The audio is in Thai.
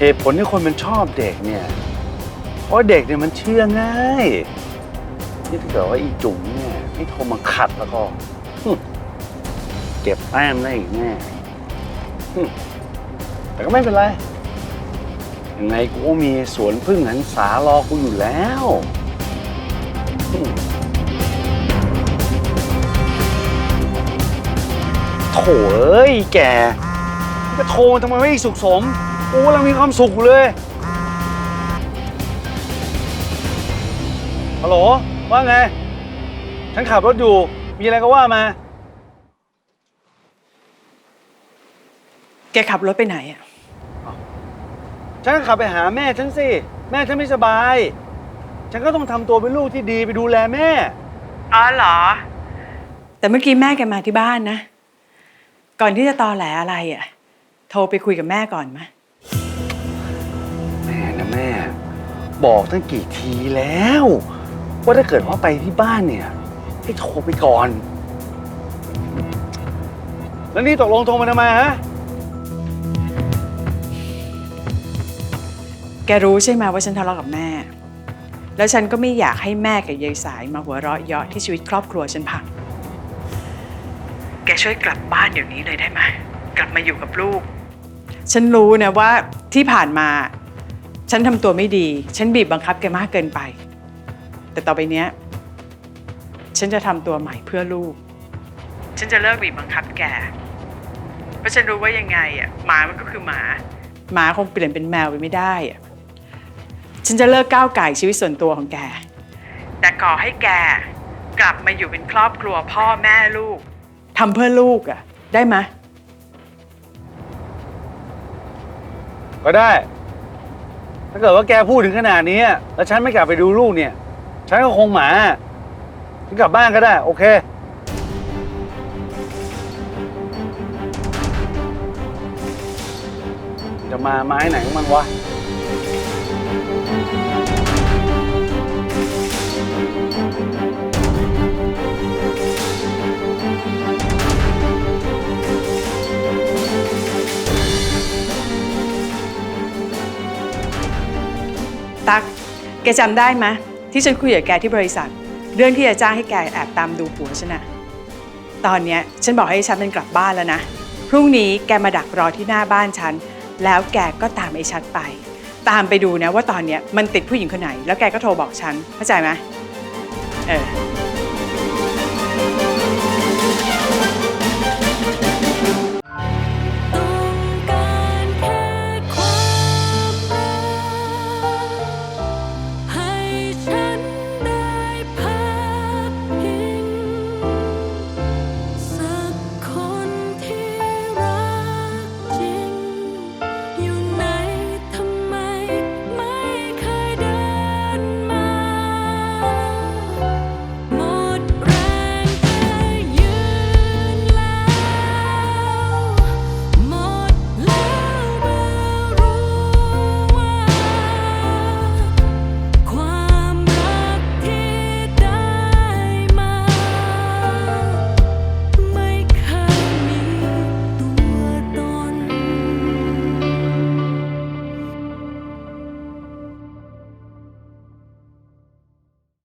เหตุผลที่คนมันชอบเด็กเนี่ย เพราะเด็กเนี่ยมันเชื่อง่าย นี่ถ้าเกิดว่าอีจุ๋มเนี่ยไม่โทรมาขัดแล้วก็เก็บแต้มได้อีกแน่แต่ก็ไม่เป็นไร ยังไงกูมีสวนพึ่งหันษารอกูอยู่แล้วโถเอ้ยแกก็โทรมาทำไมไม่สุขสม กูกำลังมีความสุขอยู่เลย ฮัลโหล ว่าไง ฉันขับรถอยู่ มีอะไรก็ว่ามา แกขับรถไปไหนอะ ฉันก็ขับไปหาแม่ฉันสิ แม่ฉันไม่สบาย ฉันก็ต้องทำตัวเป็นลูกที่ดีไปดูแลแม่ อ๋อเหรอ แต่เมื่อกี้แม่แกมาที่บ้านนะ ก่อนที่จะตอแหลอะไรอะ โทรไปคุยกับแม่ก่อนมะ แม่นะแม่ บอกตั้งกี่ทีแล้ว ว่าถ้าเกิดว่าไปที่บ้านเนี่ย ให้โทรไปก่อน แล้วนี่ตกลงโทรมาทำไมฮะ แกรู้ใช่ไหมว่าฉันทะเลาะกับแม่ แล้วฉันก็ไม่อยากให้แม่กับยายสายมาหัวเราะเยาะที่ชีวิตครอบครัวฉันพัง แกช่วยกลับบ้านเดี๋ยวนี้เลยได้ไหม กลับมาอยู่กับลูก ฉันรู้นะว่าที่ผ่านมา ฉันทำตัวไม่ดี ฉันบีบบังคับแกมากเกินไป แต่ต่อไปเนี้ย ฉันจะทำตัวใหม่เพื่อลูก ฉันจะเลิกบีบบังคับแก เพราะฉันรู้ว่ายังไงอะหมามันก็คือหมา หมาคงเปลี่ยนเป็นแมวไปไม่ได้อะ ฉันจะเลิกก้าวไก่ชีวิตส่วนตัวของแก แต่ขอให้แกกลับมาอยู่เป็นครอบครัวพ่อแม่ลูกทำเพื่อลูกอะ ได้ไหมย ก็ได้ ถ้าเกิดว่าแกพูดถึงขนาดนี้แล้วฉันไม่กลับไปดูลูกเนี่ย ฉันก็คงหมา ฉันกลับบ้านก็ได้ โอเค จะมาไม้ไหนของมันวะ ตั๊กแกจำได้ไหมที่ฉันคุยกับแกที่บริษัท เรื่องที่จะจ้างให้แกแอบตามดูผัวฉันอะตอนเนี้ยฉันบอกให้ฉันเป็นกลับบ้านแล้วนะ พรุ่งนี้แกมาดักรอที่หน้าบ้านฉัน แล้วแกก็ตามไอ้ชัดไป ตามไปดูนะว่าตอนเนี้ยมันติดผู้หญิงคนไหน แล้วแกก็โทรบอกฉันเข้าใจไหมเออ